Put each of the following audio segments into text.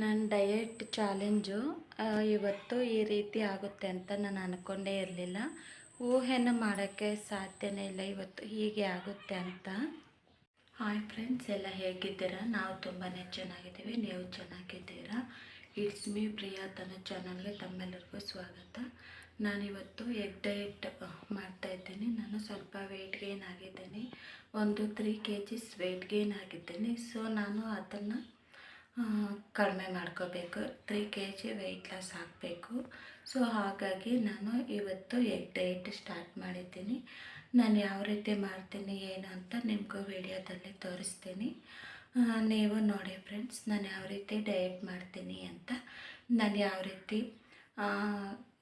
ನನ್ನ diet challenge ಇವತ್ತು ಈ ರೀತಿ ಆಗುತ್ತೆ ಅಂತ ನಾನು ಅಂದ್ಕೊಂಡೇ ಇರಲಿಲ್ಲ. ಊಹೆನ ಮಾಡೋಕ್ಕೆ ಸಾಧ್ಯನೇ ಇಲ್ಲ, ಇವತ್ತು ಹೀಗೆ ಆಗುತ್ತೆ ಅಂತ. ಹಾಯ್ ಫ್ರೆಂಡ್ಸ್ ಎಲ್ಲ ಹೇಗಿದ್ದೀರಾ? ನಾವು ತುಂಬಾ ಚೆನ್ನಾಗಿದ್ದೀವಿ, ನೀವು ಚೆನ್ನಾಗಿದ್ದೀರಾ? ಇಟ್ಸ್ ಮೀ ಪ್ರಿಯಾ, ತನ್ನ ಚಾನಲ್ಗೆ ತಮ್ಮೆಲ್ಲರಿಗೂ ಸ್ವಾಗತ. ನಾನಿವತ್ತು ಎಗ್ ಡಯಟ್ ಮಾಡ್ತಾ ಇದ್ದೀನಿ. ನಾನು ಸ್ವಲ್ಪ ವೆಯ್ಟ್ ಗೇನ್ ಆಗಿದ್ದೀನಿ. ಒಂದು three K Gs weight gain ಆಗಿದ್ದೀನಿ. ಸೊ ನಾನು ಅದನ್ನು ಕಡಿಮೆ ಮಾಡ್ಕೋಬೇಕು. Three K G weight loss ಆಗಬೇಕು. ಸೊ ಹಾಗಾಗಿ ನಾನು ಇವತ್ತು ಎಗ್ ಡಯಟ್ ಸ್ಟಾರ್ಟ್ ಮಾಡಿದ್ದೀನಿ. ನಾನು ಯಾವ ರೀತಿ ಮಾಡ್ತೀನಿ, ಏನು ಅಂತ ನಿಮಗೂ ವಿಡಿಯೋದಲ್ಲಿ ತೋರಿಸ್ತೀನಿ. ನೀವು ನೋಡಿ ಫ್ರೆಂಡ್ಸ್ ನಾನು ಯಾವ ರೀತಿ ಡಯಟ್ ಮಾಡ್ತೀನಿ ಅಂತ. ನಾನು ಯಾವ ರೀತಿ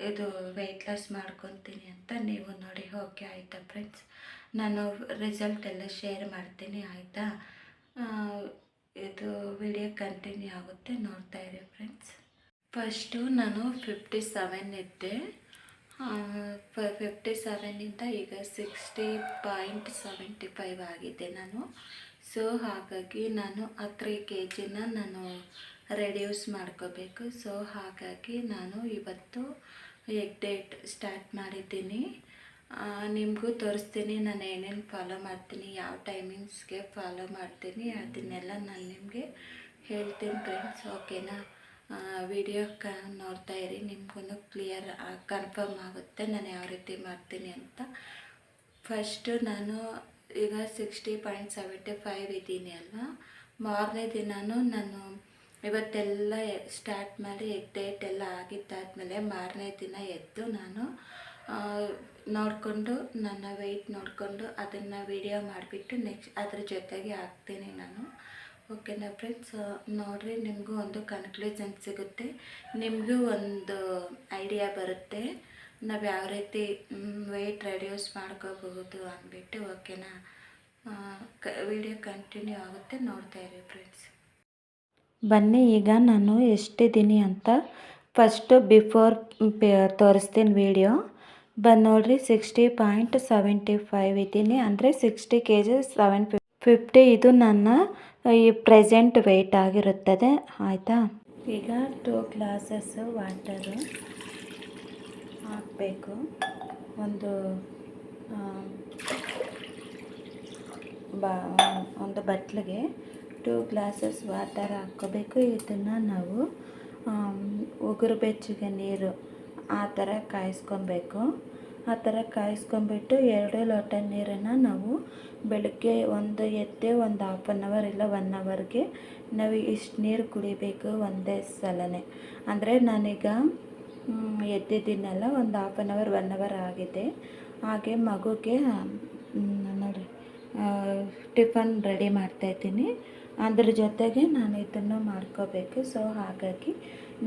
ಇದು ವೆಯ್ಟ್ ಲಾಸ್ ಮಾಡ್ಕೊತೀನಿ ಅಂತ ನೀವು ನೋಡಿ. ಓಕೆ ಆಯಿತಾ ಫ್ರೆಂಡ್ಸ್ ನಾನು ರಿಸಲ್ಟ್ ಎಲ್ಲ ಶೇರ್ ಮಾಡ್ತೀನಿ, ಆಯಿತಾ? ಇದು ವಿಡಿಯೋ ಕಂಟಿನ್ಯೂ ಆಗುತ್ತೆ, ನೋಡ್ತಾ ಇರಿ ಫ್ರೆಂಡ್ಸ್ ಫಸ್ಟು ನಾನು ಫಿಫ್ಟಿ ಸೆವೆನ್ ಇದ್ದೆ ಫಿಫ್ಟಿ ಸೆವೆನಿಂದ ಈಗ ಸಿಕ್ಸ್ಟಿ ಪಾಯಿಂಟ್ ಸೆವೆಂಟಿ ಫೈವ್ ಆಗಿದೆ ನಾನು. ಸೊ ಹಾಗಾಗಿ ನಾನು ಹತ್ತು ಕೆ ಜಿನ ನಾನು ರೆಡ್ಯೂಸ್ ಮಾಡ್ಕೋಬೇಕು. ಸೊ ಹಾಗಾಗಿ ನಾನು ಇವತ್ತು ಎಗ್ ಡೇಟ್ ಸ್ಟಾರ್ಟ್ ಮಾಡಿದ್ದೀನಿ. ನಿಮಗೂ ತೋರಿಸ್ತೀನಿ, ನಾನು ಏನೇನು ಫಾಲೋ ಮಾಡ್ತೀನಿ, ಯಾವ ಟೈಮಿಂಗ್ಸ್ಗೆ ಫಾಲೋ ಮಾಡ್ತೀನಿ, ಅದನ್ನೆಲ್ಲ ನಾನು ನಿಮಗೆ ಹೇಳ್ತೀನಿ ಫ್ರೆಂಡ್ಸ್ ಓಕೆನಾ ವಿಡಿಯೋ ಕ ನೋಡ್ತಾ ಇರಿ ನಿಮ್ಗೂ ಕ್ಲಿಯರ್ ಕನ್ಫರ್ಮ್ ಆಗುತ್ತೆ, ನಾನು ಯಾವ ರೀತಿ ಮಾಡ್ತೀನಿ ಅಂತ. ಫಸ್ಟು ನಾನು ಈಗ ಸಿಕ್ಸ್ಟಿ ಪಾಯಿಂಟ್ ಸೆವೆಂಟಿ ಫೈವ್ ಇದ್ದೀನಿ ಅಲ್ವಾ? ಮಾರನೇ ದಿನವೂ ನಾನು ಇವತ್ತೆಲ್ಲ ಸ್ಟಾರ್ಟ್ ಮಾಡಿ ಎಗ್ ಡೇಟ್ ಎಲ್ಲ ಆಗಿದ್ದಾದಮೇಲೆ ಮಾರನೇ ದಿನ ಎದ್ದು ನಾನು ನೋಡಿಕೊಂಡು, ನನ್ನ ವೆಯ್ಟ್ ನೋಡಿಕೊಂಡು ಅದನ್ನು ವಿಡಿಯೋ ಮಾಡಿಬಿಟ್ಟು ನೆಕ್ಸ್ಟ್ ಅದ್ರ ಜೊತೆಗೆ ಹಾಕ್ತೀನಿ ನಾನು. ಓಕೆನಾ ಫ್ರೆಂಡ್ಸ್ ನೋಡಿರಿ ನಿಮಗೂ ಒಂದು ಕನ್ಕ್ಲೂಷನ್ ಸಿಗುತ್ತೆ. ನಿಮಗೂ ಒಂದು ಐಡಿಯಾ ಬರುತ್ತೆ. ನಾವು ಯಾವ ರೀತಿ ವೆಯ್ಟ್ ರೆಡ್ಯೂಸ್ ಮಾಡ್ಕೋಬಹುದು ಅಂದ್ಬಿಟ್ಟು ಓಕೆನಾ ಕ ವಿಡಿಯೋ ಕಂಟಿನ್ಯೂ ಆಗುತ್ತೆ, ನೋಡ್ತಾ ಇರಿ ಫ್ರೆಂಡ್ಸ್ ಬನ್ನಿ, ಈಗ ನಾನು ಎಷ್ಟಿದ್ದೀನಿ ಅಂತ ಫಸ್ಟು ಬಿಫೋರ್ ತೋರಿಸ್ತೀನಿ ವಿಡಿಯೋ ಬಂದು ನೋಡ್ರಿ ಸಿಕ್ಸ್ಟಿ ಪಾಯಿಂಟ್ ಸೆವೆಂಟಿ ಫೈವ್ ಇದ್ದೀನಿ ಅಂದರೆ sixty K G seven fifty ಇದು ನನ್ನ, ಈ ಪ್ರೆಸೆಂಟ್ ವೆಯ್ಟ್ ಆಗಿರುತ್ತದೆ. ಆಯಿತಾ? ಈಗ ಟೂ ಗ್ಲಾಸಸ್ ವಾಟರು ಹಾಕಬೇಕು. ಒಂದು ಬಾ, ಒಂದು ಬಟ್ಲಿಗೆ ಟೂ ಗ್ಲಾಸಸ್ ವಾಟರ್ ಹಾಕ್ಕೋಬೇಕು. ಇದನ್ನು ನಾವು ಉಗುರು ಬೆಚ್ಚಗೆ ನೀರು ಆ ಥರ ಕಾಯಿಸ್ಕೊಬೇಕು. ಆ ಥರ ಕಾಯಿಸ್ಕೊಂಬಿಟ್ಟು ಎರಡು ಲೋಟ ನೀರನ್ನು ನಾವು ಬೆಳಗ್ಗೆ ಒಂದು ಎದ್ದೆ ಒಂದು ಹಾಫ್ ಆನ್ ಅವರ್ ಇಲ್ಲ ಒನ್ ಅವರ್ಗೆ ನಾವು ಇಷ್ಟು ನೀರು ಕುಡಿಬೇಕು ಒಂದೇ ಸಲನೇ. ಅಂದರೆ ನಾನೀಗ ಎದ್ದಿದ್ದೀನಲ್ಲ ಒಂದು half an hour one hour ಆಗಿದೆ. ಹಾಗೆ ಮಗುಗೆ ನೋಡಿ ಟಿಫನ್ ರೆಡಿ ಮಾಡ್ತಾಯಿದ್ದೀನಿ ಅದ್ರ ಜೊತೆಗೆ ನಾನು ಇದನ್ನು ಮಾಡ್ಕೋಬೇಕು. ಸೊ ಹಾಗಾಗಿ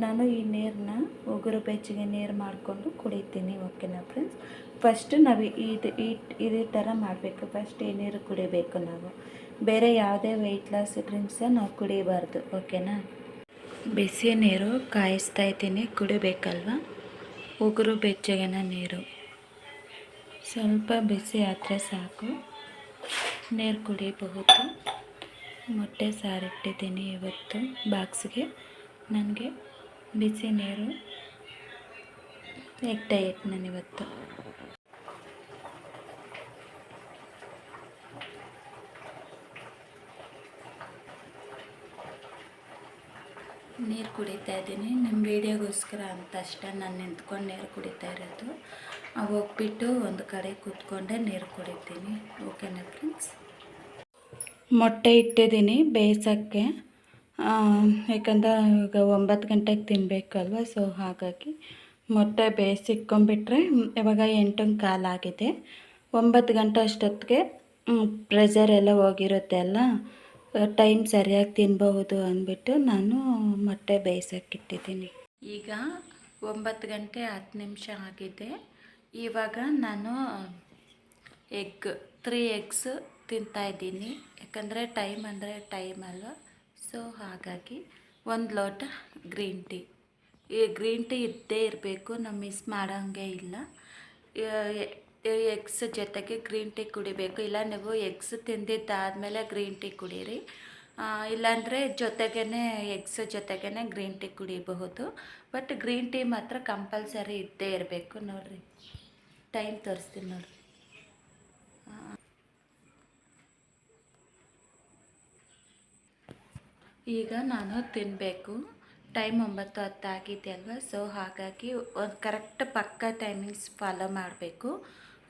ನಾನು ಈ ನೀರನ್ನ ಉಗುರು ಬೆಚ್ಚಗೆ ನೀರು ಮಾಡಿಕೊಂಡು ಕುಡಿತೀನಿ ಓಕೆನಾ ಫ್ರೆಂಡ್ಸ್ ಫಸ್ಟ್ ನಾವು ಇದು ಈ ಇದೇ ಥರ ಮಾಡಬೇಕು. ಫಸ್ಟ್ ಈ ನೀರು ಕುಡಿಬೇಕು ನಾವು. ಬೇರೆ ಯಾವುದೇ ವೆಯ್ಟ್ ಲಾಸ್ ಡ್ರಿಂಕ್ಸ ನಾವು ಕುಡಿಬಾರ್ದು ಓಕೆನಾ ಬಿಸಿ ನೀರು ಕಾಯಿಸ್ತಾ ಇದ್ದೀನಿ, ಕುಡಿಬೇಕಲ್ವ? ಉಗುರು ಬೆಚ್ಚಗಿನ ನೀರು. ಸ್ವಲ್ಪ ಬಿಸಿ ಆದರೆ ಸಾಕು. ನೀರು ಕುಡಿಬಹುದು. ಮೊಟ್ಟೆ ಸಾರಿಟ್ಟಿದ್ದೀನಿ ಇವತ್ತು ಬಾಕ್ಸ್ಗೆ. ನನಗೆ ಬಿಸಿ ನೀರು ಎಗ್ ನಾನು ಇವತ್ತು. ನೀರು ಕುಡಿತಾ ಇದ್ದೀನಿ. ನಿಮ್ಮ ವೀಡಿಯೋಗೋಸ್ಕರ ಅಂತ ನಾನು ನಿಂತ್ಕೊಂಡು ನೀರು ಕುಡಿತಾ ಇರೋದು. ಹೋಗ್ಬಿಟ್ಟು ಒಂದು ಕಡೆ ಕೂತ್ಕೊಂಡೆ ನೀರು ಕುಡಿತೀನಿ. ಓಕೆನಾ ಫ್ರೆಂಡ್ಸ್ ಮೊಟ್ಟೆ ಇಟ್ಟಿದ್ದೀನಿ ಬೇಯಿಸೋಕ್ಕೆ ಯಾಕಂದ್ರೆ ಈಗ ಒಂಬತ್ತು ಗಂಟೆಗೆ ತಿನ್ನಬೇಕಲ್ವ ಸೊ ಹಾಗಾಗಿ ಮೊಟ್ಟೆ ಬೇಯಿಸಿಕ್ಕೊಂಬಿಟ್ರೆ ಇವಾಗ ಎಂಟು ಕಾಲಾಗಿದೆ ಒಂಬತ್ತು ಗಂಟೆ ಅಷ್ಟೊತ್ತಿಗೆ ಪ್ರೆಷರ್ ಎಲ್ಲ ಹೋಗಿರುತ್ತೆ ಅಲ್ಲ ಟೈಮ್ ಸರಿಯಾಗಿ ತಿನ್ಬಹುದು ಅಂದ್ಬಿಟ್ಟು ನಾನು ಮೊಟ್ಟೆ ಬೇಯಿಸೋಕ್ಕಿಟ್ಟಿದ್ದೀನಿ ಈಗ ಒಂಬತ್ತು ಗಂಟೆ ಹತ್ತು ನಿಮಿಷ ಆಗಿದೆ. ಇವಾಗ ನಾನು ಎಗ್ ತ್ರೀ ಎಗ್ಸ್ ತಿಂತಾಯಿದ್ದೀನಿ ಯಾಕಂದರೆ ಟೈಮ್ ಅಂದರೆ ಟೈಮ್ ಅಲ್ವ? ಸೊ ಹಾಗಾಗಿ ಒಂದು ಲೋಟ ಗ್ರೀನ್ ಟೀ ಈ ಗ್ರೀನ್ ಟೀ ಇದ್ದೇ ಇರಬೇಕು ನಾವು ಮಿಸ್ ಮಾಡೋಂಗೆ ಇಲ್ಲ. ಎಗ್ಸ್ ಜೊತೆಗೆ ಗ್ರೀನ್ ಟೀ ಕುಡಿಬೇಕು. ಇಲ್ಲ, ನೀವು ಎಗ್ಸ್ ತಿಂದಿದ್ದಾದಮೇಲೆ ಗ್ರೀನ್ ಟೀ ಕುಡೀರಿ. ಇಲ್ಲಾಂದರೆ ಜೊತೆಗೇ ಎಗ್ಸ್ ಜೊತೆಗೇ ಗ್ರೀನ್ ಟೀ ಕುಡಿಬಹುದು. ಬಟ್ ಗ್ರೀನ್ ಟೀ ಮಾತ್ರ ಕಂಪಲ್ಸರಿ ಇದ್ದೇ ಇರಬೇಕು ನೋಡಿರಿ. ಟೈಮ್ ತೋರಿಸ್ತೀನಿ ನೋಡಿರಿ. ಈಗ ನಾನು ತಿನ್ನಬೇಕು ಟೈಮ್ ಒಂಬತ್ತು ಹತ್ತು ಆಗಿದೆ ಅಲ್ವಾ? ಸೊ ಹಾಗಾಗಿ ಒಂದು ಕರೆಕ್ಟ್ ಪಕ್ಕ ಟೈಮಿಂಗ್ಸ್ ಫಾಲೋ ಮಾಡಬೇಕು.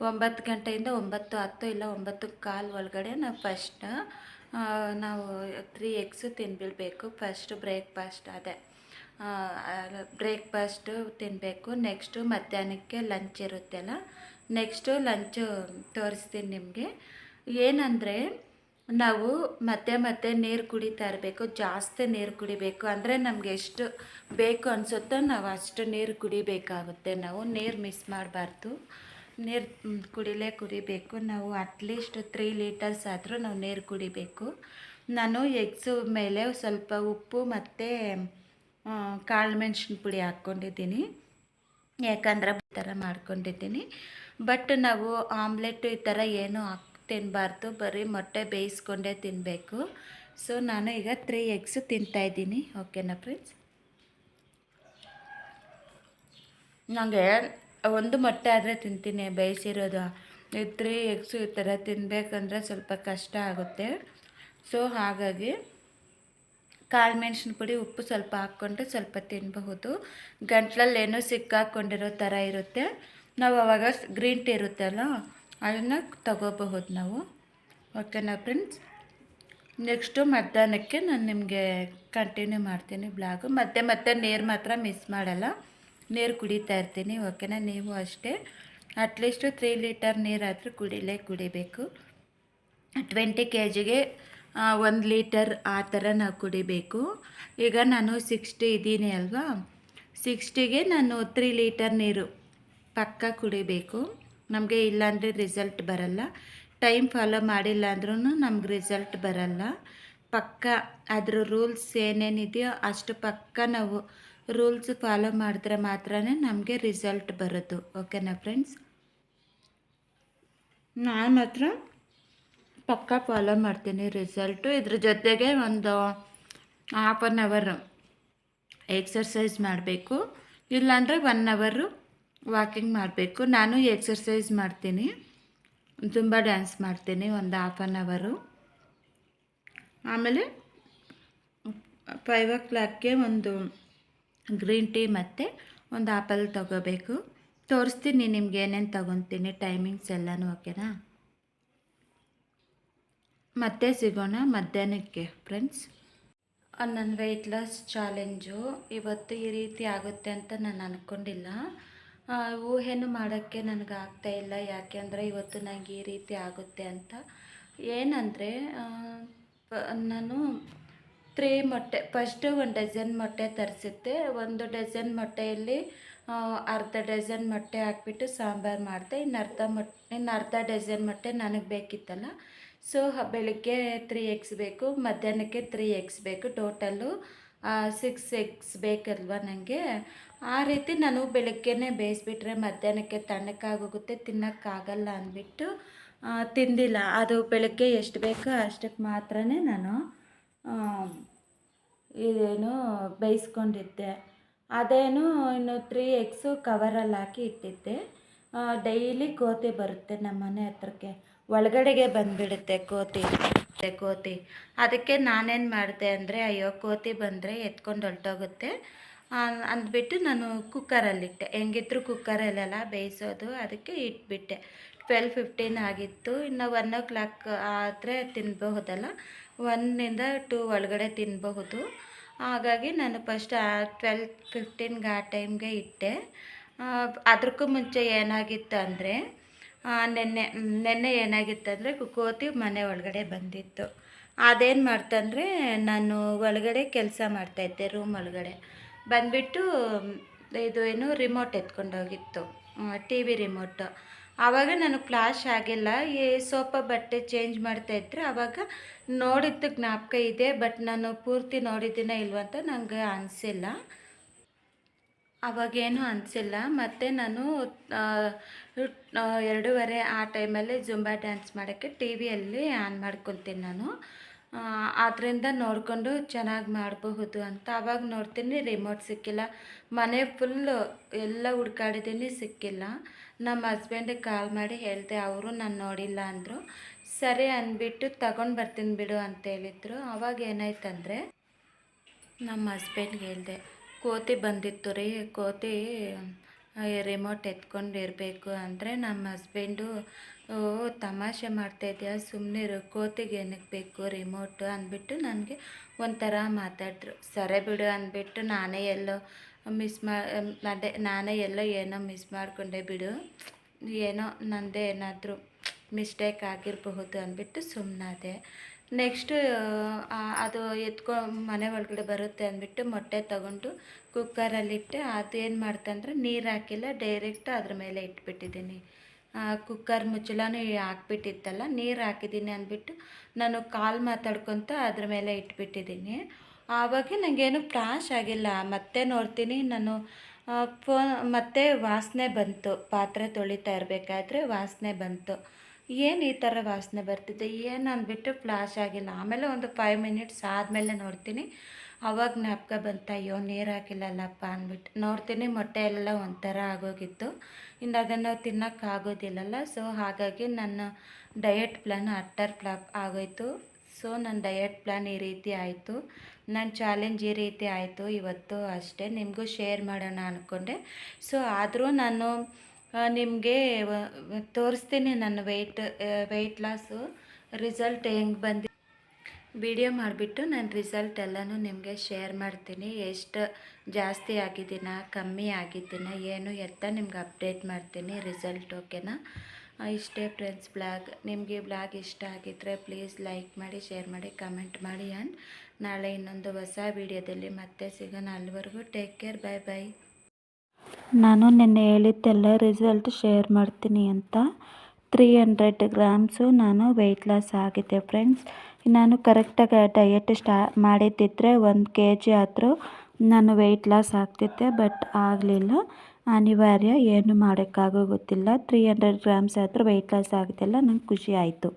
ಒಂಬತ್ತು ಗಂಟೆಯಿಂದ ಒಂಬತ್ತು ಹತ್ತು ಇಲ್ಲ ಒಂಬತ್ತು ಕಾಲು ಒಳಗಡೆ ನಾವು ಫಸ್ಟ್ ನಾವು ತ್ರೀ ಎಗ್ಸು ತಿನ್ಬಿಡಬೇಕು. ಫಸ್ಟ್ ಬ್ರೇಕ್ಫಾಸ್ಟ್ ಅದೇ. ಬ್ರೇಕ್ಫಾಸ್ಟು ತಿನ್ನಬೇಕು ನೆಕ್ಸ್ಟು ಮಧ್ಯಾಹ್ನಕ್ಕೆ ಲಂಚ್ ಇರುತ್ತಲ್ಲ? ನೆಕ್ಸ್ಟು ಲಂಚು ತೋರಿಸ್ತೀನಿ ನಿಮಗೆ. ಏನಂದರೆ ನಾವು ಮತ್ತೆ ಮತ್ತೆ ನೀರು ಕುಡಿತಾ ಇರಬೇಕು, ಜಾಸ್ತಿ ನೀರು ಕುಡಿಬೇಕು ಅಂದರೆ ನಮಗೆ ಎಷ್ಟು ಬೇಕು ಅನಿಸುತ್ತೋ ನಾವು ಅಷ್ಟು ನೀರು ಕುಡಿಬೇಕಾಗುತ್ತೆ. ನಾವು ನೀರು ಮಿಸ್ ಮಾಡಬಾರ್ದು. ನೀರು ಕುಡಿಲೇ ಕುಡಿಬೇಕು. ನಾವು ಅಟ್ಲೀಸ್ಟ್ ತ್ರೀ ಲೀಟರ್ಸ್ ಆದರೂ ನಾವು ನೀರು ಕುಡಿಬೇಕು. ನಾನು ಎಗ್ಸು ಮೇಲೆ ಸ್ವಲ್ಪ ಉಪ್ಪು ಮತ್ತು ಕಾಳು ಮೆಣಸಿನ ಪುಡಿ ಹಾಕ್ಕೊಂಡಿದ್ದೀನಿ. ಯಾಕಂದರೆ ಈ ಥರ ಮಾಡ್ಕೊಂಡಿದ್ದೀನಿ. ಬಟ್ ನಾವು ಆಮ್ಲೆಟ್ ಈ ಥರ ಏನೂ ಹಾಕ್ ತಿನ್ನಬಾರ್ದು ಬರೀ ಮೊಟ್ಟೆ ಬೇಯಿಸ್ಕೊಂಡೇ ತಿನ್ನಬೇಕು ಸೊ ನಾನು ಈಗ ತ್ರೀ ಎಗ್ಸು ತಿಂತಾಯಿದ್ದೀನಿ ಓಕೆನಾ ಫ್ರೆಂಡ್ಸ್ ನನಗೆ ಒಂದು ಮೊಟ್ಟೆ ಆದರೆ ತಿಂತೀನಿ, ಬೇಯಿಸಿರೋದು. ಈ ತ್ರೀ ಎಗ್ಸು ಈ ಥರ ತಿನ್ನಬೇಕಂದ್ರೆ ಸ್ವಲ್ಪ ಕಷ್ಟ ಆಗುತ್ತೆ. ಸೊ ಹಾಗಾಗಿ ಕಾಳು ಮೆಣಸಿನ ಪುಡಿ, ಉಪ್ಪು ಸ್ವಲ್ಪ ಹಾಕ್ಕೊಂಡು ಸ್ವಲ್ಪ ತಿನ್ನಬಹುದು ಗಂಟ್ಲಲ್ಲಿ ಏನೋ ಸಿಕ್ಕಾಕ್ಕೊಂಡಿರೋ ಥರ ಇರುತ್ತೆ. ನಾವು ಅವಾಗ ಗ್ರೀನ್ ಟೀ ಇರುತ್ತಲ್ಲ ಅದನ್ನು ತಗೋಬಹುದು ನಾವು. ಓಕೆನಾ ಫ್ರೆಂಡ್ಸ್ ನೆಕ್ಸ್ಟು ಮಧ್ಯಾಹ್ನಕ್ಕೆ ನಾನು ನಿಮಗೆ ಕಂಟಿನ್ಯೂ ಮಾಡ್ತೀನಿ ಬ್ಲಾಗು ಮತ್ತೆ ಮತ್ತೆ ನೀರು ಮಾತ್ರ ಮಿಸ್ ಮಾಡಲ್ಲ. ನೀರು ಕುಡಿತಾ ಇರ್ತೀನಿ ಓಕೆನಾ ನೀವು ಅಷ್ಟೇ. ಅಟ್ಲೀಸ್ಟು ತ್ರೀ ಲೀಟರ್ ನೀರಾದರೂ ಕುಡಿಲೇ ಕುಡಿಬೇಕು. ಟ್ವೆಂಟಿ ಕೆ ಜಿಗೆ ಒಂದು ಲೀಟರ್ ಆ ಥರ ನಾವು ಕುಡಿಬೇಕು. ಈಗ ನಾನು ಸಿಕ್ಸ್ಟಿ ಇದ್ದೀನಿ ಅಲ್ವಾ? ಸಿಕ್ಸ್ಟಿಗೆ ನಾನು ತ್ರೀ ಲೀಟರ್ ನೀರು ಪಕ್ಕ ಕುಡಿಬೇಕು. ನಮಗೆ ಇಲ್ಲಾಂದರೆ ರಿಸಲ್ಟ್ ಬರಲ್ಲ. ಟೈಮ್ ಫಾಲೋ ಮಾಡಿಲ್ಲ ಅಂದ್ರೂ ನಮ್ಗೆ ರಿಸಲ್ಟ್ ಬರಲ್ಲ. ಪಕ್ಕ ಅದ್ರ ರೂಲ್ಸ್ ಏನೇನಿದೆಯೋ ಅಷ್ಟು ಪಕ್ಕ ನಾವು ರೂಲ್ಸ್ ಫಾಲೋ ಮಾಡಿದ್ರೆ ಮಾತ್ರ ನಮಗೆ ರಿಸಲ್ಟ್ ಬರೋದು. ಓಕೆನಾ ಫ್ರೆಂಡ್ಸ್ ನಾನು ಮಾತ್ರ ಪಕ್ಕ ಫಾಲೋ ಮಾಡ್ತೀನಿ ರಿಸಲ್ಟು ಇದ್ರ ಜೊತೆಗೆ ಒಂದು ಹಾಫ್ ಆನ್ ಅವರು ಎಕ್ಸರ್ಸೈಸ್ ಮಾಡಬೇಕು. ಇಲ್ಲಾಂದರೆ ಒನ್ ಅವರು ವಾಕಿಂಗ್ ಮಾಡಬೇಕು. ನಾನು ಎಕ್ಸರ್ಸೈಸ್ ಮಾಡ್ತೀನಿ. ತುಂಬ ಡ್ಯಾನ್ಸ್ ಮಾಡ್ತೀನಿ ಒಂದು ಹಾಫ್ ಆನ್ ಅವರು ಆಮೇಲೆ ಫೈವ್ ಓ ಕ್ಲಾಕ್ಗೆ ಒಂದು ಗ್ರೀನ್ ಟೀ ಮತ್ತು ಒಂದು ಆಪಲ್ ತಗೋಬೇಕು. ತೋರಿಸ್ತೀನಿ ನಿಮ್ಗೆ ಏನೇನು ತೊಗೊತೀನಿ ಟೈಮಿಂಗ್ಸ್ ಎಲ್ಲನೂ ಓಕೆನಾ ಮತ್ತೆ ಸಿಗೋಣ ಮಧ್ಯಾಹ್ನಕ್ಕೆ ಫ್ರೆಂಡ್ಸ್ ನನ್ನ ವೆಯ್ಟ್ ಲಾಸ್ ಚಾಲೆಂಜು ಇವತ್ತು ಈ ರೀತಿ ಆಗುತ್ತೆ ಅಂತ ನಾನು ಅಂದ್ಕೊಂಡಿಲ್ಲ ಊಹೆನೂ ಮಾಡೋಕ್ಕೆ ನನಗೆ ಇಲ್ಲ. ಯಾಕೆಂದರೆ ಇವತ್ತು ನನಗೆ ಈ ರೀತಿ ಆಗುತ್ತೆ ಅಂತ. ಏನಂದರೆ ನಾನು ತ್ರೀ ಮೊಟ್ಟೆ ಫಸ್ಟು ಒಂದು ಡಜನ್ ಮೊಟ್ಟೆ ತರಿಸಿದ್ದೆ. ಒಂದು ಡಜನ್ ಮೊಟ್ಟೆಯಲ್ಲಿ ಅರ್ಧ ಡಜನ್ ಮೊಟ್ಟೆ ಹಾಕ್ಬಿಟ್ಟು ಸಾಂಬಾರು ಮಾಡಿದೆ. ಇನ್ನು ಅರ್ಧ ಮೊಟ್ಟೆ ಇನ್ನು ಅರ್ಧ ಡಜನ್ ಮೊಟ್ಟೆ ನನಗೆ ಬೇಕಿತ್ತಲ್ಲ. ಸೊ ಬೆಳಗ್ಗೆ ತ್ರೀ ಎಗ್ಸ್ ಬೇಕು, ಮಧ್ಯಾಹ್ನಕ್ಕೆ ತ್ರೀ ಎಗ್ಸ್ ಬೇಕು ಟೋಟಲ್ಲು ಸಿಕ್ಸ್ ಎಗ್ಸ್ ಬೇಕಲ್ವ ನನಗೆ ಆ ರೀತಿ ನಾನು ಬೆಳಗ್ಗೆನೇ ಬೇಯಿಸ್ಬಿಟ್ರೆ ಮಧ್ಯಾಹ್ನಕ್ಕೆ ತಣ್ಣಕ್ಕಾಗೋಗುತ್ತೆ, ತಿನ್ನೋಕ್ಕಾಗಲ್ಲ ಅಂದ್ಬಿಟ್ಟು ತಿಂದಿಲ್ಲ. ಅದು ಬೆಳಗ್ಗೆ ಎಷ್ಟು ಬೇಕೋ ಅಷ್ಟಕ್ಕೆ ಮಾತ್ರ ನಾನು ಇದೇನು ಬೇಯಿಸ್ಕೊಂಡಿದ್ದೆ. ಅದೇನು ಇನ್ನು ತ್ರೀ ಎಗ್ಸು ಕವರಲ್ಲಿ ಹಾಕಿ ಇಟ್ಟಿದ್ದೆ. ಡೈಲಿ ಕೋತಿ ಬರುತ್ತೆ ನಮ್ಮ ಮನೆ ಹತ್ರಕ್ಕೆ. ಒಳಗಡೆಗೆ ಬಂದುಬಿಡುತ್ತೆ ಕೋತಿ ಕೋತಿ ಅದಕ್ಕೆ ನಾನೇನು ಮಾಡಿದೆ ಅಂದರೆ, ಅಯ್ಯೋ, ಕೋತಿ ಬಂದರೆ ಎತ್ಕೊಂಡು ಹೊರಟೋಗುತ್ತೆ ಅಂದ್ಬಿಟ್ಟು ನಾನು ಕುಕ್ಕರಲ್ಲಿಟ್ಟೆ. ಹೆಂಗಿದ್ರು ಕುಕ್ಕರಲ್ಲೆಲ್ಲ ಬೇಯಿಸೋದು, ಅದಕ್ಕೆ ಇಟ್ಬಿಟ್ಟೆ. ಟ್ವೆಲ್ ಫಿಫ್ಟೀನ್ ಆಗಿತ್ತು. ಇನ್ನು ಒನ್ ಓ ಕ್ಲಾಕ್ ಆದರೆ ತಿನ್ನಬಹುದಲ್ಲ ಒನ್ನಿಂದ ಟೂ ಒಳಗಡೆ ತಿನ್ನಬಹುದು ಹಾಗಾಗಿ ನಾನು ಫಸ್ಟ್ ಟ್ವೆಲ್ ಫಿಫ್ಟೀನ್ಗೆ ಆ ಟೈಮ್ಗೆ ಇಟ್ಟೆ. ಅದಕ್ಕೂ ಮುಂಚೆ ಏನಾಗಿತ್ತು ಅಂದರೆ ನೆನ್ನೆ ನೆನ್ನೆ ಏನಾಗಿತ್ತು ಅಂದರೆ ಕೋತಿ ಮನೆ ಒಳಗಡೆ ಬಂದಿತ್ತು. ಅದೇನು ಮಾಡ್ತಂದರೆ ನಾನು ಒಳಗಡೆ ಕೆಲಸ ಮಾಡ್ತಾಯಿದ್ದೆ ರೂಮ್ ಒಳಗಡೆ. ಬಂದುಬಿಟ್ಟು ಇದು ಏನು ರಿಮೋಟ್ ಎತ್ಕೊಂಡೋಗಿತ್ತು ಟಿ ವಿ ರಿಮೋಟು ಆವಾಗ ನಾನು ಫ್ಲಾಶ್ ಆಗಿಲ್ಲ. ಈ ಸೋಪ ಬಟ್ಟೆ ಚೇಂಜ್ ಮಾಡ್ತಾ ಮಾಡ್ತಾಯಿದ್ರೆ ಆವಾಗ ನೋಡಿದ್ದು ಜ್ಞಾಪಕ ಇದೆ ಬಟ್ ನಾನು ಪೂರ್ತಿ ನೋಡಿದ್ದೀನ ಇಲ್ವಂತ ನನಗೆ ಅನಿಸಿಲ್ಲ. ಅವಾಗೇನು ಅನಿಸಿಲ್ಲ. ಮತ್ತು ನಾನು ಎರಡೂವರೆ ಆ ಟೈಮಲ್ಲಿ ಜುಂಬಾ ಡ್ಯಾನ್ಸ್ ಮಾಡೋಕ್ಕೆ ಟಿ ವಿಯಲ್ಲಿ ಆನ್ ಮಾಡ್ಕೊತೀನಿ ನಾನು. ಅದರಿಂದ ನೋಡಿಕೊಂಡು ಚೆನ್ನಾಗಿ ಮಾಡಬಹುದು ಅಂತ ಆವಾಗ ನೋಡ್ತೀನಿ. ರಿಮೋಟ್ ಸಿಕ್ಕಿಲ್ಲ. ಮನೆ ಫುಲ್ಲು ಎಲ್ಲ ಹುಡ್ಕಾಡಿದ್ದೀನಿ, ಸಿಕ್ಕಿಲ್ಲ. ನಮ್ಮ ಹಸ್ಬೆಂಡಿಗೆ ಕಾಲ್ ಮಾಡಿ ಹೇಳಿದೆ, ಅವರು ನಾನು ನೋಡಿಲ್ಲ ಅಂದರು. ಸರಿ ಅಂದ್ಬಿಟ್ಟು ತಗೊಂಡು ಬರ್ತೀನಿ ಬಿಡು ಅಂತ ಹೇಳಿದ್ರು. ಅವಾಗ ಏನಾಯ್ತಂದರೆ, ನಮ್ಮ ಹಸ್ಬೆಂಡ್ಗೆ ಹೇಳಿದೆ ಕೋತಿ ಬಂದಿತ್ತು ರೀ, ಕೋತಿ ರಿಮೋಟ್ ಎತ್ಕೊಂಡಿರಬೇಕು ಅಂದರೆ ನಮ್ಮ ಹಸ್ಬೆಂಡು ತಮಾಷೆ ಮಾಡ್ತಾಯಿದ್ಯಾ ಸುಮ್ಮನೆ ಕೋತಿಗೆ ಏನಕ್ಕೆ ಬೇಕು ರಿಮೋಟು ಅಂದ್ಬಿಟ್ಟು ನನಗೆ ಒಂಥರ ಮಾತಾಡಿದ್ರು. ಸರಿ ಬಿಡು ಅಂದ್ಬಿಟ್ಟು ನಾನೇ ಎಲ್ಲೋ ಮಿಸ್ ಮಾ, ಅದೇ ನಾನೇ ಎಲ್ಲೋ ಏನೋ ಮಿಸ್ ಮಾಡಿಕೊಂಡೆ ಬಿಡು, ಏನೋ ನಂದೇ ಏನಾದರೂ ಮಿಸ್ಟೇಕ್ ಆಗಿರಬಹುದು ಅಂದ್ಬಿಟ್ಟು ಸುಮ್ಮನಾದೆ ನೆಕ್ಸ್ಟು ಅದು ಎತ್ಕೊ, ಮನೆ ಒಳಗಡೆ ಬರುತ್ತೆ ಅಂದ್ಬಿಟ್ಟು ಮೊಟ್ಟೆ ತಗೊಂಡು ಕುಕ್ಕರಲ್ಲಿಟ್ಟು ಅದೇನು ಮಾಡ್ತಂದ್ರೆ ನೀರು ಹಾಕಿಲ್ಲ ಡೈರೆಕ್ಟ್ ಅದ್ರ ಮೇಲೆ ಇಟ್ಬಿಟ್ಟಿದ್ದೀನಿ. ಕುಕ್ಕರ್ ಮುಚ್ಚಳನೂ ಹಾಕ್ಬಿಟ್ಟಿತ್ತಲ್ಲ, ನೀರು ಹಾಕಿದ್ದೀನಿ ಅಂದ್ಬಿಟ್ಟು ನಾನು ಕಾಲು ಮಾತಾಡ್ಕೊತ ಅದ್ರ ಮೇಲೆ ಇಟ್ಬಿಟ್ಟಿದ್ದೀನಿ. ಆವಾಗ ನನಗೇನು ಫ್ಲಾಶ್ ಆಗಿಲ್ಲ, ಮತ್ತೆ ನೋಡ್ತೀನಿ ನಾನು ಫೋನ್ ಮತ್ತೆ ವಾಸನೆ ಬಂತು, ಪಾತ್ರೆ ತೊಳಿತಾ ಇರಬೇಕಾದ್ರೆ ವಾಸನೆ ಬಂತು. ಏನು ಈ ಥರ ವಾಸನೆ ಬರ್ತಿದೆ? ಏನು ಅಂದ್ಬಿಟ್ಟು ಫ್ಲಾಶ್ ಆಗಿಲ್ಲ. ಆಮೇಲೆ ಒಂದು ಫೈವ್ ಮಿನಿಟ್ಸ್ ಆದಮೇಲೆ ನೋಡ್ತೀನಿ. ಅವಾಗ ಜ್ಞಾಪಕ ಬಂತ, ಅಯ್ಯೋ, ನೀರು ಹಾಕಿಲ್ಲಲ್ಲಪ್ಪ ಅಂದ್ಬಿಟ್ಟು ನೋಡ್ತೀನಿ, ಮೊಟ್ಟೆ ಎಲ್ಲ ಒಂಥರ ಆಗೋಗಿತ್ತು. ಇನ್ನು ಅದನ್ನು ತಿನ್ನೋಕ್ಕಾಗೋದಿಲ್ಲಲ್ಲ ಸೊ ಹಾಗಾಗಿ ನನ್ನ ಡಯಟ್ ಪ್ಲ್ಯಾನ್ ಅಟ್ಟರ್ ಫ್ಲಾಪ್ ಆಗೋಯ್ತು. ಸೊ ನನ್ನ ಡಯಟ್ ಪ್ಲ್ಯಾನ್ ಈ ರೀತಿ ಆಯಿತು. ನನ್ನ ಚಾಲೆಂಜ್ ಈ ರೀತಿ ಆಯಿತು. ಇವತ್ತು ಅಷ್ಟೇ. ನಿಮಗೂ ಶೇರ್ ಮಾಡೋಣ ಅಂದ್ಕೊಂಡೆ ಸೊ ಆದರೂ ನಾನು ನಿಮಗೆ ತೋರಿಸ್ತೀನಿ ನನ್ನ ವೆಯ್ಟ್ ವೆಯ್ಟ್ ಲಾಸು ರಿಸಲ್ಟ್ ಹೆಂಗೆ ಬಂದು ವಿಡಿಯೋ ಮಾಡಿಬಿಟ್ಟು ನಾನು ರಿಸಲ್ಟ್ ಎಲ್ಲನೂ ನಿಮಗೆ ಶೇರ್ ಮಾಡ್ತೀನಿ. ಎಷ್ಟು ಜಾಸ್ತಿ ಆಗಿದ್ದೀನ, ಕಮ್ಮಿ ಆಗಿದ್ದೀನ, ಏನು ಎತ್ತ ನಿಮ್ಗೆ ಅಪ್ಡೇಟ್ ಮಾಡ್ತೀನಿ ರಿಸಲ್ಟ್ ಓಕೆನಾ ಇಷ್ಟೇ ಫ್ರೆಂಡ್ಸ್ ಬ್ಲಾಗ್ ನಿಮಗೆ ಬ್ಲಾಗ್ ಇಷ್ಟ ಆಗಿದ್ದರೆ ಪ್ಲೀಸ್ ಲೈಕ್ ಮಾಡಿ ಶೇರ್ ಮಾಡಿ ಕಮೆಂಟ್ ಮಾಡಿ ಆ್ಯಂಡ್ ನಾಳೆ ಇನ್ನೊಂದು ಹೊಸ ವಿಡಿಯೋದಲ್ಲಿ ಮತ್ತೆ ಸಿಗೋಣ. ಅಲ್ಲಿವರೆಗೂ ಟೇಕ್ ಕೇರ್ ಬಾಯ್ ಬಾಯ್ ನಾನು ನಿನ್ನೆ ಹೇಳಿದ್ದೆಲ್ಲ ರಿಸಲ್ಟ್ ಶೇರ್ ಮಾಡ್ತೀನಿ ಅಂತ. ತ್ರೀ ಹಂಡ್ರೆಡ್ ಗ್ರಾಮ್ಸು ನಾನು ವೆಯ್ಟ್ ಲಾಸ್ ಆಗಿದೆ ಫ್ರೆಂಡ್ಸ್ ನಾನು ಕರೆಕ್ಟಾಗಿ ಡಯಟ್ ಸ್ಟಾ ಮಾಡಿದ್ದಿದ್ರೆ ಒಂದು ಕೆ ಜಿ ಆದರೂ ನಾನು ವೆಯ್ಟ್ ಲಾಸ್ ಆಗ್ತಿದ್ದೆ ಬಟ್ ಆಗಲಿಲ್ಲ. ಅನಿವಾರ್ಯ ಏನು ಮಾಡೋಕ್ಕಾಗೋ ಗೊತ್ತಿಲ್ಲ. ತ್ರೀ ಹಂಡ್ರೆಡ್ ಗ್ರಾಮ್ಸ್ ಆದರೂ ವೆಯ್ಟ್ ಲಾಸ್ ಆಗಿದೆಲ್ಲ ನಂಗೆ ಖುಷಿ ಆಯಿತು.